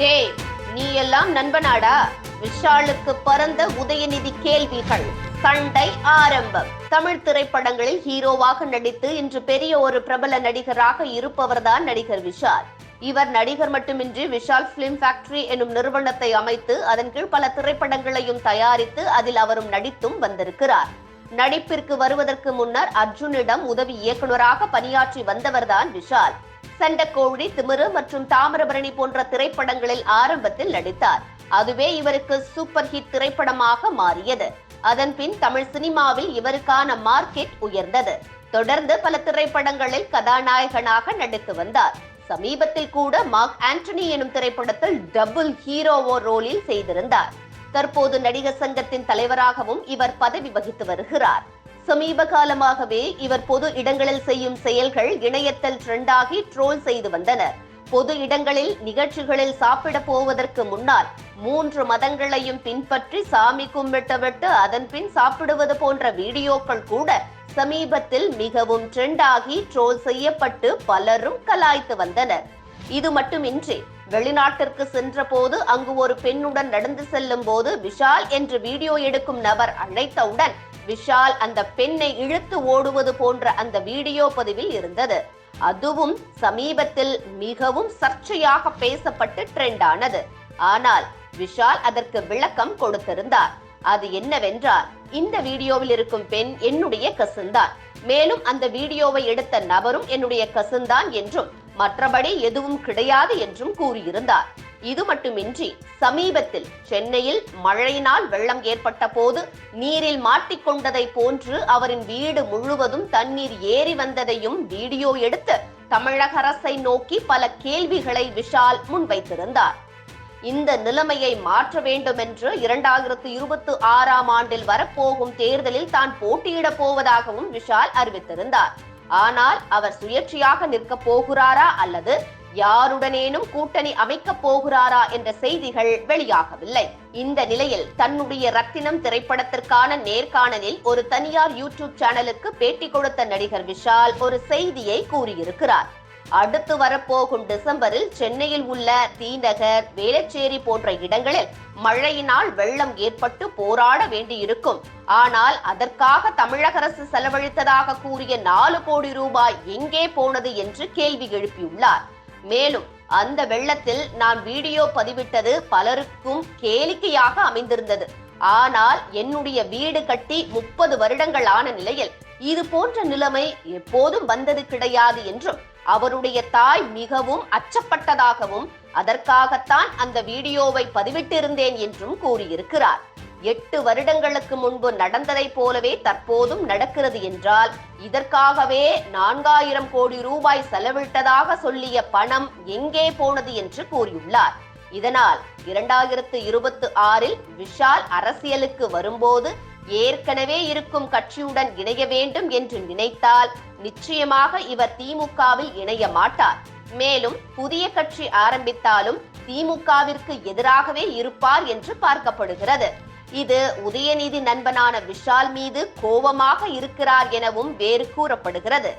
டேய் நீ எல்லாம் நண்பனாடா. விஷாலுக்கு பறந்த உதயநிதி கேள்விகள். சண்டை ஆரம்பம். தமிழ் திரைப்படங்களில் ஹீரோவாக நடித்து இன்று பெரிய ஒரு பிரபல நடிகராக இருப்பவர்தான் நடிகர் விஷால். இவர் நடிகர் மட்டுமின்றி விஷால் பிலிம் ஃபேக்டரி எனும் நிறுவனத்தை அமைத்து அதன் கீழ் பல திரைப்படங்களையும் தயாரித்து அதில் அவரும் நடித்தும் வந்திருக்கிறார். நடிப்பிற்கு வருவதற்கு முன்னர் அர்ஜுனிடம் உதவி இயக்குனராக பணியாற்றி வந்தவர்தான் விஷால். சண்டக்கோழி திமிரு மற்றும் தாமிரபரணி போன்ற திரைப்படங்களில் ஆரம்பத்தில் நடித்தார். அதுவே இவருக்கு சூப்பர் ஹிட் திரைப்படமாக மாறியது. அதன் பின் தமிழ் சினிமாவில் இவருக்கான மார்க்கெட் உயர்ந்தது. தொடர்ந்து பல திரைப்படங்களில் கதாநாயகனாக நடித்து வந்தார். சமீபத்தில் கூட மார்க் ஆண்டனி எனும் திரைப்படத்தில் டபுள் ஹீரோவோ ரோலில் செய்திருந்தார். தற்போது நடிகர் சங்கத்தின் தலைவராகவும் இவர் பதவி வகித்து வருகிறார். சமீப காலமாகவே இவர் பொது இடங்களில் செய்யும் செயல்கள் இணையத்தில் ட்ரெண்டாகி ட்ரோல் செய்து வந்தனர் பொது இடங்களில் நிகழ்ச்சிகளில் சாப்பிட போவதற்கு முன்னால் மூன்று மதங்களையும் பின்பற்றி சாமி கும்பிட்டுவிட்டு அதன் பின் சாப்பிடுவது போன்ற வீடியோக்கள் கூட சமீபத்தில் மிகவும் ட்ரெண்டாகி ட்ரோல் செய்யப்பட்டு பலரும் கலாய்த்து வந்தனர். இது மட்டுமின்றி வெளிநாட்டிற்கு சென்றபோது அங்கு ஒரு பெண்ணுடன் நடந்து செல்லும் போது விஷால் என்று வீடியோ எடுக்கும் நபர் அழைத்தவுடன் விஷால் அந்த பெண்ணை இழுத்து ஓடுவது போன்ற அந்த வீடியோ பதிவில் இருந்தது. அதுவும் சமீபத்தில் மிகவும் சர்ச்சையாக பேசப்பட்டு ட்ரெண்ட் ஆனது ஆனால் விஷால் அதற்கு விளக்கம் கொடுத்திருந்தார். அது என்னவென்றால் இந்த வீடியோவில் இருக்கும் பெண் என்னுடைய கசின்தான் மேலும் அந்த வீடியோவை எடுத்த நபரும் என்னுடைய கசின்தான் என்றும் மற்றபடி எதுவும் கிடையாது என்றும் கூறியிருந்தார். இது மட்டுமின்றி சமீபத்தில் சென்னையில் மழையினால் வெள்ளம் ஏற்பட்ட போது நீரில் மாட்டிக்கொண்டதை போன்று அவரின் வீடு முழுவதும் தண்ணீர் ஏறி வந்ததையும் வீடியோ எடுத்து தமிழக அரசை நோக்கி பல கேள்விகளை விஷால் முன்வைத்திருந்தார். இந்த நிலைமையை மாற்ற வேண்டும் என்று இரண்டாயிரத்து இருபத்தி ஆறாம் ஆண்டில் வரப்போகும் தேர்தலில் தான் போட்டியிடப் போவதாகவும் விஷால் அறிவித்திருந்தார். ஆனால் அவர் சுயேட்சையாக நிற்கப் போகிறாரா அல்லது யாருடனேனும் கூட்டணி அமைக்கப் போகிறாரா என்ற செய்திகள் வெளியாகவில்லை. இந்த நிலையில் தன்னுடைய ரத்தினம் திரைப்படத்திற்கான நேர்காணலில் ஒரு தனியார் யூடியூப் சேனலுக்கு பேட்டி கொடுத்த நடிகர் விஷால் ஒரு செய்தியை கூறியிருக்கிறார். அடுத்து வரப்போகும் டிசம்பரில் சென்னையில் உள்ள தீநகர் வேலச்சேரி போன்ற இடங்களில் மழையினால் வெள்ளம் ஏற்பட்டு போராட வேண்டியிருக்கும். ஆனால் அதற்காக தமிழக அரசு செலவழித்ததாக கூறிய நாலு கோடி ரூபாய் எங்கே போனது என்று கேள்வி எழுப்பியுள்ளார். மேலும் அந்த வெள்ளத்தில் நான் வீடியோ பதிவிட்டது பலருக்கும் கேளிக்கையாக அமைந்திருந்தது. ஆனால் என்னுடைய வீடு கட்டி முப்பது வருடங்கள் ஆன நிலையில் இது போன்ற நிலைமை எப்போதும் வந்தது கிடையாது என்றும் அவருடைய தாய் மிகவும் அச்சப்பட்டதாகவும் அதற்காகத்தான் அந்த வீடியோவை பதிவிட்டிருந்தேன் என்றும் கூறியிருக்கிறார். எட்டு வருடங்களுக்கு முன்பு நடந்ததைப் போலவே தற்போதும் நடக்கிறது என்றால் இதற்காகவே நான்காயிரம் கோடி ரூபாய் செலவிட்டதாக சொல்லிய பணம் எங்கே போனது என்று கூறியுள்ளார். இதனால் இரண்டாயிரத்து இருபத்தி ஆறில் விஷால் அரசியலுக்கு வரும்போது ஏற்கனவே இருக்கும் கட்சியுடன் இணைய வேண்டும் என்று நினைத்தால் நிச்சயமாக இவர் திமுகவில் இணைய மாட்டார். மேலும் புதிய கட்சி ஆரம்பித்தாலும் திமுகவிற்கு எதிராகவே இருப்பார் என்று பார்க்கப்படுகிறது. இது உதயநிதி நண்பனான விஷால் மீது கோபமாக இருக்கிறார் எனவும் வேறு கூறப்படுகிறது.